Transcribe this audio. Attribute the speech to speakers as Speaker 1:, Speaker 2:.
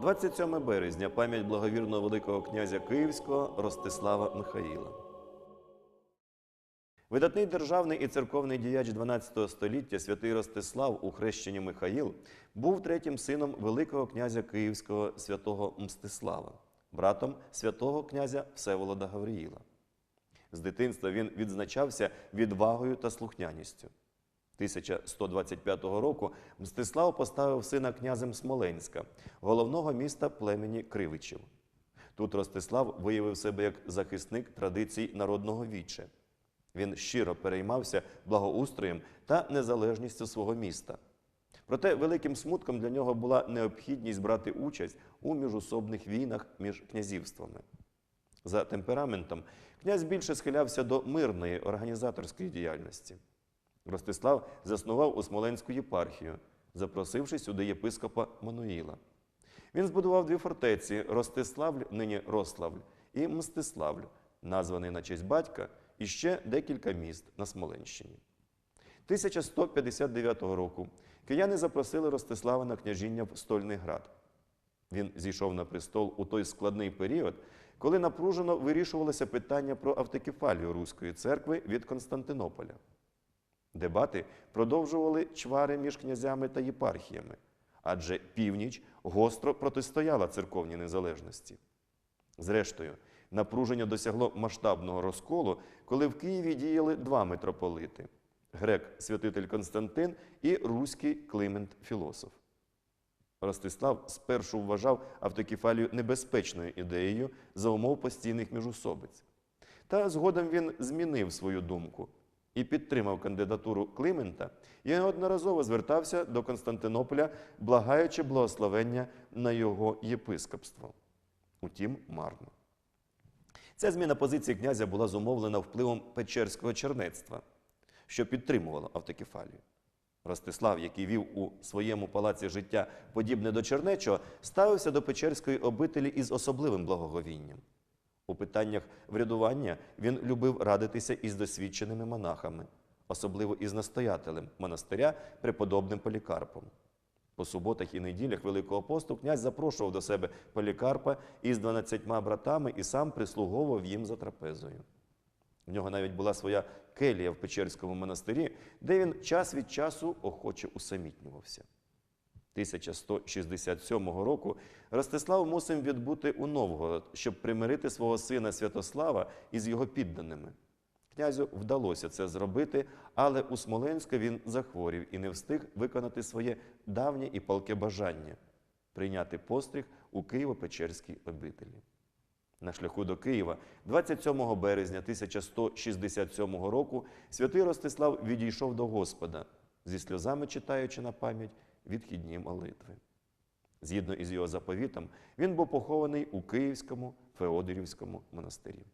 Speaker 1: 27 березня пам'ять благовірного Великого князя Київського Ростислава Михаїла. Видатний державний і церковний діяч 12 століття святий Ростислав у хрещенні Михаїл був третім сином Великого князя Київського святого Мстислава, братом святого князя Всеволода Гавриїла. З дитинства він відзначався відвагою та слухняністю. 1125 року Мстислав поставив сина князем Смоленська, головного міста племені Кривичів. Тут Ростислав виявив себе як захисник традицій народного віче. Він щиро переймався благоустроєм та незалежністю свого міста. Проте великим смутком для нього була необхідність брати участь у міжусобних війнах між князівствами. За темпераментом князь більше схилявся до мирної організаторської діяльності. Ростислав заснував у Смоленську єпархію, запросивши сюди єпископа Мануїла. Він збудував дві фортеці Ростиславль, нині Рославль, і Мстиславль, названий на честь батька, і ще декілька міст на Смоленщині. 1159 року кияни запросили Ростислава на княжіння в Стольний град. Він зійшов на престол у той складний період, коли напружено вирішувалося питання про автокефалію Руської церкви від Константинополя. Дебати продовжували чвари між князями та єпархіями, адже північ гостро протистояла церковній незалежності. Зрештою, напруження досягло масштабного розколу, коли в Києві діяли два митрополити грек святитель Константин і руський Климент філософ. Ростислав спершу вважав автокефалію небезпечною ідеєю за умов постійних міжусобиць. Та згодом він змінив свою думку і підтримав кандидатуру Климента і неодноразово звертався до Константинополя, благаючи благословення на його єпископство. Утім, марно. Ця зміна позиції князя була зумовлена впливом печерського чернецтва, що підтримувало автокефалію. Ростислав, який вів у своєму палаці життя подібне до чернечого, ставився до печерської обителі із особливим благоговінням. У питаннях врядування він любив радитися із досвідченими монахами, особливо із настоятелем монастиря преподобним Полікарпом. По суботах і неділях Великого посту князь запрошував до себе Полікарпа із дванадцятьма братами і сам прислуговував їм за трапезою. В нього навіть була своя келія в Печерському монастирі, де він час від часу охоче усамітнювався. 1167 року Ростислав мусив відбути у Новгород, щоб примирити свого сина Святослава із його підданими. Князю вдалося це зробити, але у Смоленську він захворів і не встиг виконати своє давнє і палке бажання прийняти постриг у Києво-Печерській обителі. На шляху до Києва 27 березня 1167 року святий Ростислав відійшов до Господа, зі сльозами читаючи на пам'ять відхідні молитви. Згідно із його заповітом, він був похований у Київському Феодорівському монастирі.